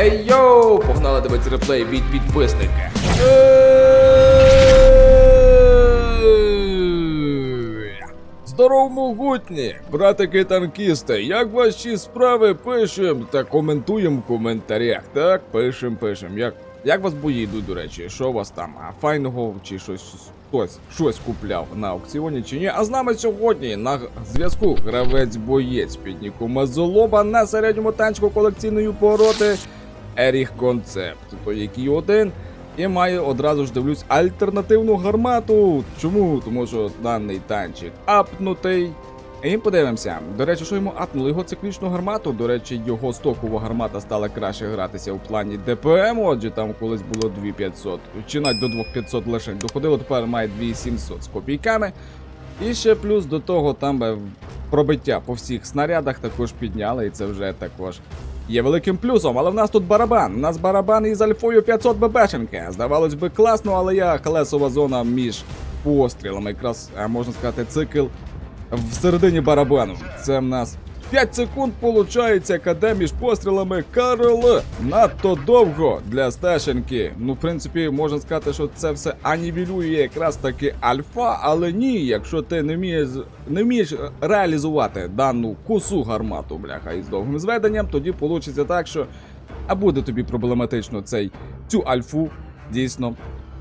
Ей йоу! Погнали дивитися реплей від підписника. Здоров, могутні, братики танкісти, як ваші справи пишем та коментуємо в коментарях. Так, пишем, пишем. Як, як вас бої йдуть, до речі, що у вас там? А файного чи щось хтось щось купляв на аукціоні чи ні? А з нами сьогодні на зв'язку гравець боєць під ніком Мазолоба на середньому танчику колекційної пороти Еріх Концепт, то який один. І має одразу ж дивлюсь альтернативну гармату. Чому? Тому що даний танчик апнутий. І подивимося. До речі, що йому апнули його циклічну гармату. До речі, його стокова гармата стала краще гратися у плані ДПМ, отже там колись було 2500. Чи навіть до 2500 лише доходило, тепер має 2700 з копійками. І ще плюс до того там пробиття по всіх снарядах також підняли, і це вже також є великим плюсом. Але в нас тут барабан. У нас барабан із альфою 500 ББшенки. Здавалось би, класно, але я колесова зона між пострілами. Якраз можна сказати, цикл в середині барабану. Це в нас 5 секунд получається КД між пострілами КРЛ. Надто довго для стешенки. Ну, в принципі, можна сказати, що це все анівелює якраз таки альфа, але ні, якщо ти не вмієш, не вмієш реалізувати дану косу гармату, бляха, із довгим зведенням, тоді вийде так, що а буде тобі проблематично цей цю альфу дійсно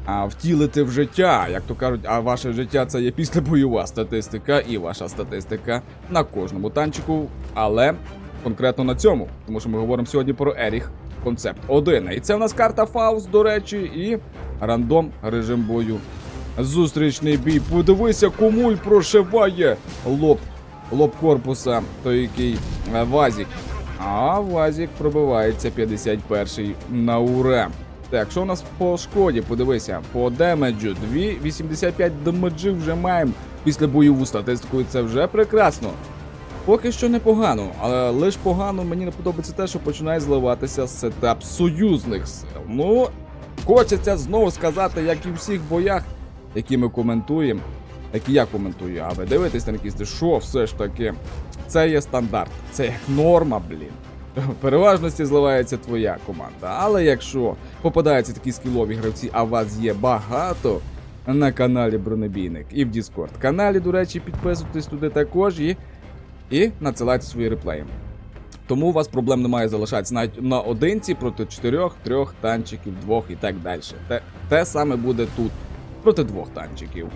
а втілити в життя, як то кажуть, а ваше життя це є післябойова статистика і ваша статистика на кожному танчику, але конкретно на цьому, тому що ми говоримо сьогодні про Еріх концепт 1. І це в нас карта Фауст, до речі, і рандом режим бою. Зустрічний бій. Подивися, комуль прошиває лоб, лоб корпуса, той який е, Вазік. А Вазік пробивається 51-й на ура. Так, що у нас по шкоді? Подивися, по демеджу 2,85 демеджів вже маємо після бойову статистику, це вже прекрасно. Поки що непогано, але лиш погано мені не подобається те, що починає зливатися сетап союзних сил. Ну, хочеться знову сказати, як і в всіх боях, які ми коментуємо, які я коментую, а ви дивитесь танкісти, що все ж таки це є стандарт, це як норма, блін. В переважності зливається твоя команда. Але якщо попадаються такі скілові гравці, а вас є багато на каналі Бронебійник і в Discord каналі, до речі, підписуйтесь туди також і, і надсилайте свої реплеї. Тому у вас проблем немає залишатися навіть на одинці проти чотирьох, трьох танчиків, двох і так далі. Те, те саме буде тут проти двох танчиків.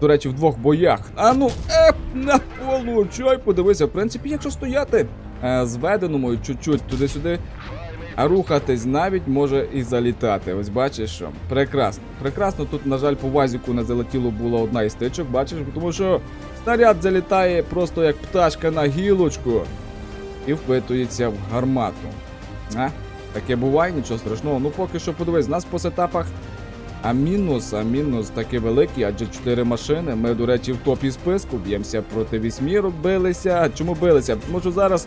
До речі, в двох боях. А ну, еп, на получай, подивися, в принципі, якщо стояти зведеному і чуть-чуть туди-сюди, а рухатись навіть може і залітати. Ось бачиш що. Прекрасно. Прекрасно. Тут, на жаль, по вазіку не залетіло була одна із тичок, бачиш, тому що снаряд залітає просто як пташка на гілочку і впитується в гармату. А? Таке буває, нічого страшного. Ну поки що подивись, нас по сетапах. А мінус, а мінус таки великий, адже 4 машини. Ми, до речі, в топі списку б'ємося проти вісьмірок, билися. Чому билися? Тому що зараз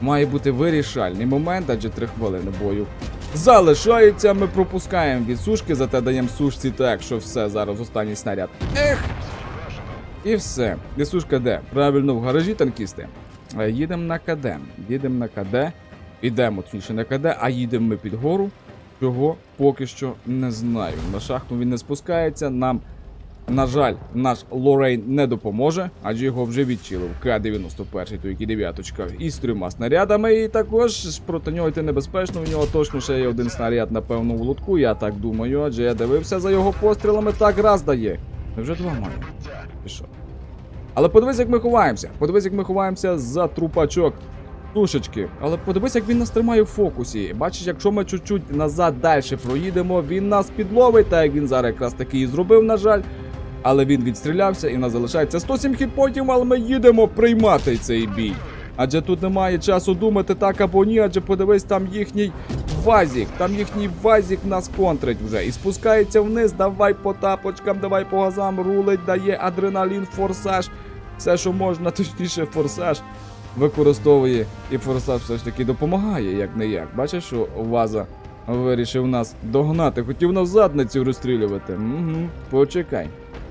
має бути вирішальний момент, адже 3 хвилини бою. Залишається, ми пропускаємо від сушки, зате даємо сушці так, що все, зараз останній снаряд. Ех! І все. Де сушка де? Правильно, в гаражі танкісти. Е, Їдемо на КД. Їдемо на КД. Ідемо точніше на КД, а їдемо ми під гору. Чого поки що не знаю. На шахту він не спускається. Нам, на жаль, наш Лорейн не допоможе, адже його вже відчилив К-91, той який дев'яточка, із трьома снарядами. І також проти нього йти небезпечно. У нього точно ще є один снаряд, напевно, в лотку, я так думаю, адже я дивився за його пострілами, так раз дає. Вже два має. Пішов. Але подивись, як ми ховаємося. Подивись, як ми ховаємося за трупачок. Тушечки. Але подивись, як він нас тримає в фокусі. Бачиш, якщо ми чуть-чуть назад далі проїдемо, він нас підловить, так як він зараз таки і зробив, на жаль. Але він відстрілявся і в нас залишається 107 хітпотів, але ми їдемо приймати цей бій. Адже тут немає часу думати так або ні, адже подивись, там їхній вазік, там їхній вазік нас контрить вже. І спускається вниз, давай по тапочкам, давай по газам, рулить, дає адреналін, форсаж. Все, що можна, точніше, форсаж використовує і форсаж все ж таки допомагає, як не як. Бачиш, що Ваза вирішив нас догнати, хотів нас задницю розстрілювати. Угу, почекай.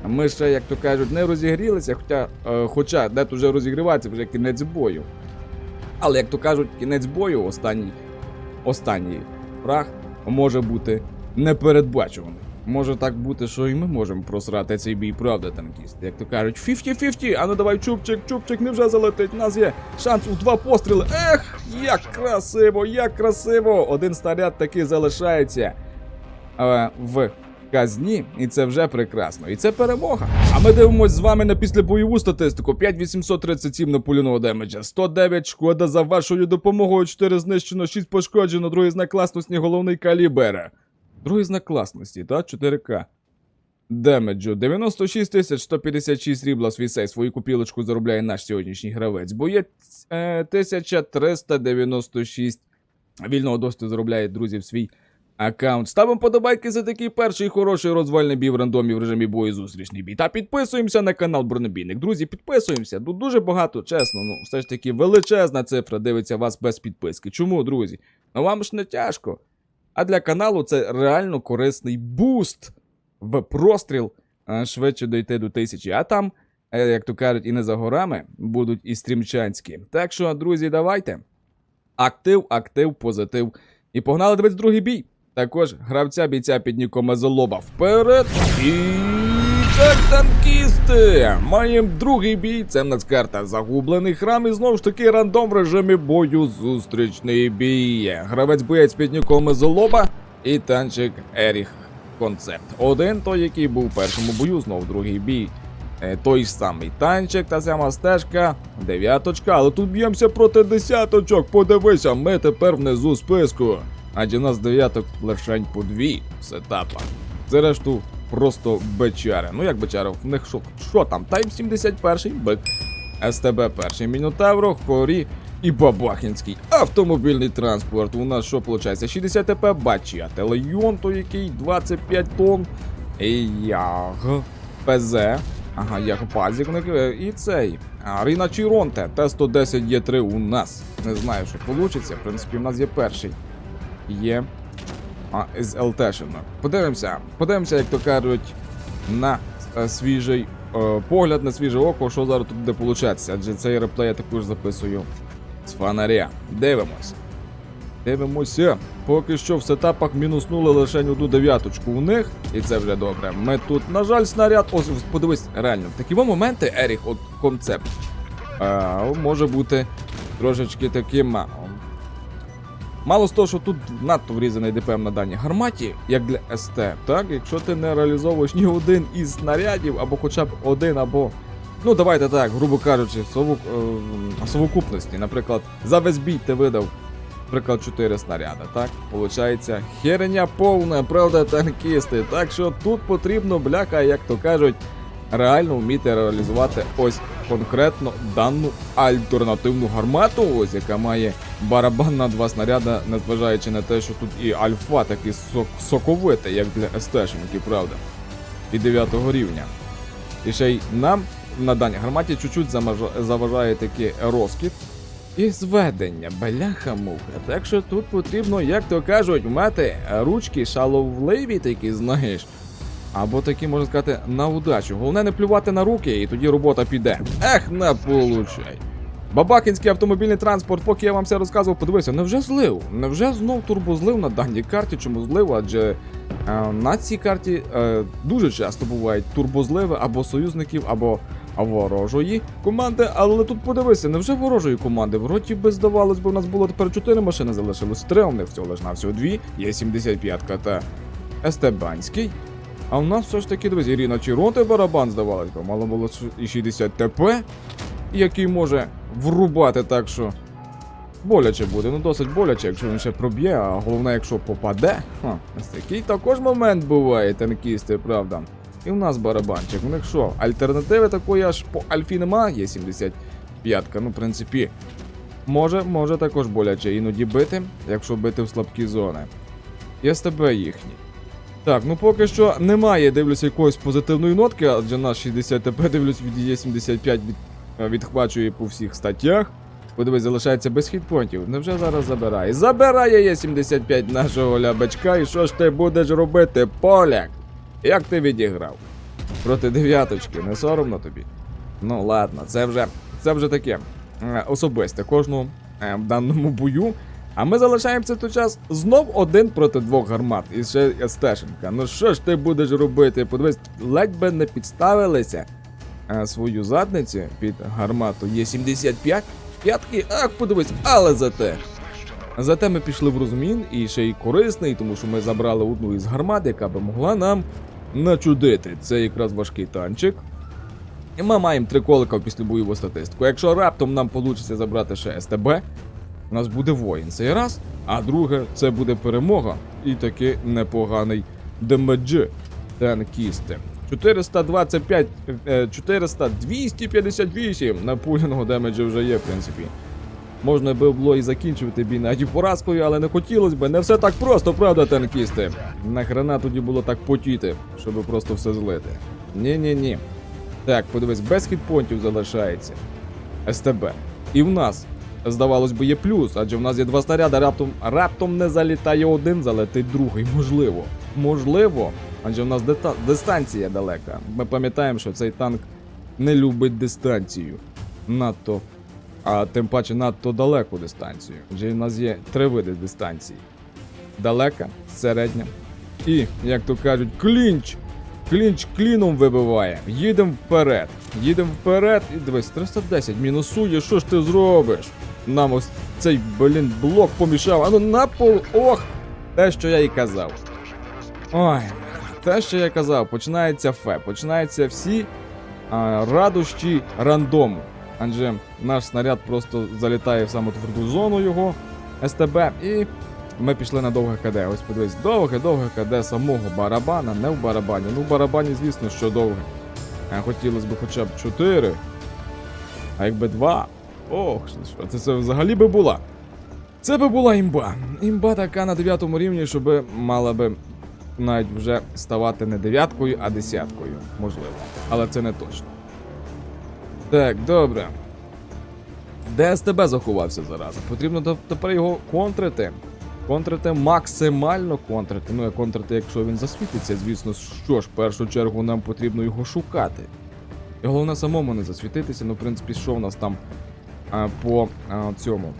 Ми ще, як то кажуть, не розігрілися, хоча, е, хоча де вже розігрівається, вже кінець бою. Але як то кажуть, кінець бою останній. Останній прах може бути непередбачуваний. Може так бути, що і ми можемо просрати цей бій, правда, танкіст. Як то кажуть, 50-50, а ну давай чубчик, чубчик, невже залетить. У нас є шанс у два постріли. Ех, як красиво, як красиво! Один снаряд таки залишається е, в казні, і це вже прекрасно. І це перемога. А ми дивимось з вами на післябойову статистику: 5837 напуліного демеджа, 109 шкода за вашою допомогою, 4 знищено, 6 пошкоджено, другий знак класності, головний калібер. Другий знак класності, та 4К. Демеджу 96 тисяч 156 срібла свісей. Свою купілочку заробляє наш сьогоднішній гравець. Боєць е, 1396 вільного доступу заробляє друзів свій аккаунт. Ставимо подобайки за такий перший хороший розвальний бій в рандомі в режимі бою зустрічний бій. Та підписуємося на канал Бронебійник. Друзі, підписуємося. Тут дуже багато, чесно. Ну, все ж таки величезна цифра дивиться вас без підписки. Чому, друзі? Ну вам ж не тяжко. А для каналу це реально корисний буст в простріл швидше дойти до тисячі. А там, е, як то кажуть, і не за горами будуть і стрімчанські. Так що, друзі, давайте. Актив, актив, позитив. І погнали дивитися другий бій. Також гравця бійця під ніком Мезолоба вперед. І так, танкісти! Маємо другий бій. Це в нас карта Загублений храм. І знову ж таки рандом в режимі бою зустрічний бій. Гравець боєць під ніком Мезолоба і танчик Еріх Концепт. Один той, який був у першому бою, знов другий бій. Е, Той самий танчик, та сама стежка, дев'яточка, але тут б'ємося проти десяточок. Подивися, ми тепер внизу списку. Адже нас дев'яток лишень по дві в сетапах. Це решту просто бечари. Ну як бечари, в них що, що там? Тайм 71 бик. СТБ перший Мінотавро, Хорі і Бабахінський автомобільний транспорт. У нас що виходить? 60 ТП бачі, а Телейон, то який 25 тонн. І Ях ПЗ. Ага, як пазікник е, і цей. Аріна Чіронте, Т-110 Є3 у нас. Не знаю, що вийде. В принципі, в нас є перший. Є. А, з ЛТшина. Подивимося. Подивимося, як то кажуть, на е, свіжий е, погляд, на свіже око, що зараз тут буде получатися. Адже цей реплей я також записую з фонаря. Дивимося. Дивимося. Поки що в сетапах мінуснули лише одну дев'яточку у них, і це вже добре. Ми тут, на жаль, снаряд. Ось подивись, реально, в такі моменти, Еріх, от концепт. А, може бути трошечки таким. Мало з того, що тут надто врізаний ДПМ на даній гарматі, як для СТ, так? Якщо ти не реалізовуєш ні один із снарядів, або хоча б один, або. Ну, давайте так, грубо кажучи, в е, совокупності. Наприклад, за весь бій ти видав, наприклад, 4 снаряди, так? Получається, херення повна, правда, танкісти. Так що тут потрібно, бляха, як то кажуть, реально вміти реалізувати ось конкретно дану альтернативну гармату, ось яка має барабан на два снаряда, незважаючи на те, що тут і альфа такий сок соковитий, як для СТшників, правда. І 9 рівня. І ще й нам на даній гарматі чуть-чуть заважає такий розкіт. І зведення, бляха-муха. Так що тут потрібно, як то кажуть, мати ручки шаловливі такі, знаєш. Або такі, можна сказати, на удачу. Головне не плювати на руки, і тоді робота піде. Ех, не получай. Бабакінський автомобільний транспорт, поки я вам все розказував, подивився, невже злив? Невже знов турбозлив на даній карті? Чому злив? Адже е, на цій карті е, дуже часто бувають турбозливи або союзників, або ворожої команди. Але тут подивися, невже ворожої команди? Вроді би здавалось, бо в нас було тепер 4 машини, залишилось 3, у них всього лиш на всього 2. Є 75 та Естебанський. А в нас все ж таки, друзі, Ріна Чіронте барабан здавалось, бо мало було і 60 ТП, який може врубати так, що боляче буде. Ну досить боляче, якщо він ще проб'є, а головне, якщо попаде. Ха, ось такий також момент буває, танкісти, правда. І в нас барабанчик. У них що, альтернативи такої аж по Альфі нема, є 75-ка, ну, в принципі. Може, може також боляче іноді бити, якщо бити в слабкі зони. Є СТБ їхній. Так, ну поки що немає, дивлюся, якоїсь позитивної нотки, адже наш 60 ТП дивлюсь від є 75 від, е, відхвачує по всіх статтях. Подивись, залишається без хітпонтів. Невже зараз забирає? Забирає є 75 нашого лябачка, і що ж ти будеш робити, поляк? Як ти відіграв? Проти дев'яточки, не соромно тобі? Ну ладно, це вже це вже таке е, особисте. Кожного е, в даному бою А ми залишаємося той час знов один проти двох гармат. І ще Стешенка. Ну що ж ти будеш робити? Подивись, ледь би не підставилися е, свою задницю під гармату. Є 75 п'ятки, ах, подивись, але зате. Зате ми пішли в розмін і ще й корисний, тому що ми забрали одну із гармат, яка би могла нам начудити. Це якраз важкий танчик. І ми маємо три колика в післябойову статистику. Якщо раптом нам вийде забрати ще СТБ, у нас буде воїн цей раз, а друге це буде перемога і таки непоганий демедж танкісти. 425, е, 400, 258 напуляного демеджа вже є, в принципі. Можна би було і закінчувати бій навіть поразкою, але не хотілося б. Не все так просто, правда, танкісти? Нахрена тоді було так потіти, щоб просто все злити. Ні-ні-ні. Так, подивись, без хітпонтів залишається. СТБ. І в нас, здавалось би, є плюс, адже в нас є два снаряди, раптом, раптом не залітає один, залетить другий. Можливо. Можливо. Адже в нас дистанція далека. Ми пам'ятаємо, що цей танк не любить дистанцію. Надто. А тим паче надто далеку дистанцію. Адже в нас є три види дистанції: далека, середня і, як то кажуть, клінч. Клінч кліном вибиває. Їдемо вперед. Їдемо вперед і дивись, 310 мінусує, що ж ти зробиш? Нам ось цей, блін, блок помішав. Ану на пол. Ох! Те, що я і казав. Ой, те, що я казав, починається фе, починаються всі а, радощі рандому. Адже наш снаряд просто залітає в саму тверду зону його СТБ, і ми пішли на довге КД. Ось подивись, довге-довге КД самого барабана, не в барабані. Ну, в барабані, звісно, що довге. Хотілося б хоча б 4. А якби 2. Ох, що це, це взагалі би була. Це би була імба. Імба така на 9 рівні, щоб мала би навіть вже ставати не дев'яткою, а десяткою, можливо. Але це не точно. Так, добре. Де СТБ заховався зараза? Потрібно тепер його контрити. Контрити максимально контрити. Ну, а контрити, якщо він засвітиться, звісно, що ж, в першу чергу нам потрібно його шукати. І головне самому не засвітитися. Ну, в принципі, що в нас там по а, цьому.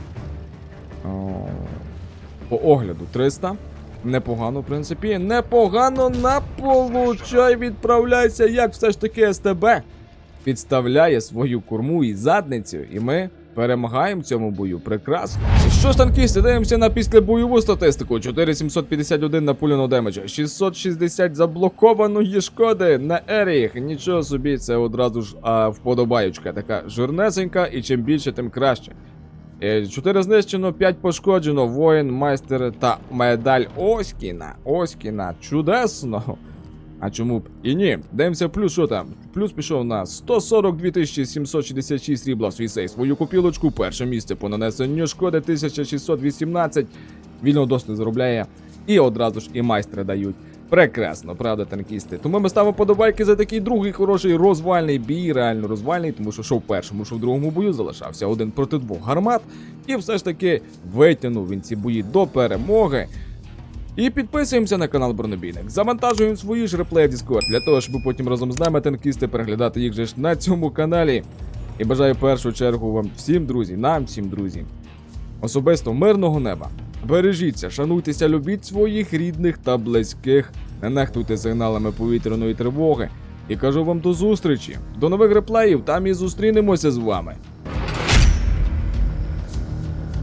А, по огляду 300. Непогано, в принципі. Непогано на получай відправляйся, як все ж таки СТБ підставляє свою корму і задницю, і ми перемагаємо в цьому бою. Прекрасно. Що ж, танкісти, дивимося на післябойову статистику: 4751 напуляного демеджа, 660 заблокованої шкоди на Еріх. Нічого собі, це одразу ж а, вподобаючка, така жирнесенька, і чим більше, тим краще. 4 знищено, 5 пошкоджено, воїн, майстер та медаль Оськіна. Оськіна, чудесно. А чому б і ні? Дивимося, плюс що там? Плюс пішов на 142 766 срібла в свій сейф. Свою купілочку, перше місце по нанесенню шкоди 1618. Вільно досвід заробляє. І одразу ж і майстри дають. Прекрасно, правда, танкісти. Тому ми ставимо подобайки за такий другий хороший розвальний бій, реально розвальний, тому що що в першому, що в другому бою залишався один проти двох гармат. І все ж таки витягнув він ці бої до перемоги. І підписуємося на канал Бронебійник. Завантажуємо свої ж реплеї в Discord для того, щоб потім разом з нами танкісти переглядати їх же ж на цьому каналі. І бажаю в першу чергу вам всім, друзі, нам всім, друзі. Особисто мирного неба. Бережіться, шануйтеся, любіть своїх рідних та близьких, не нехтуйте сигналами повітряної тривоги. І кажу вам до зустрічі, до нових реплеїв, там і зустрінемося з вами.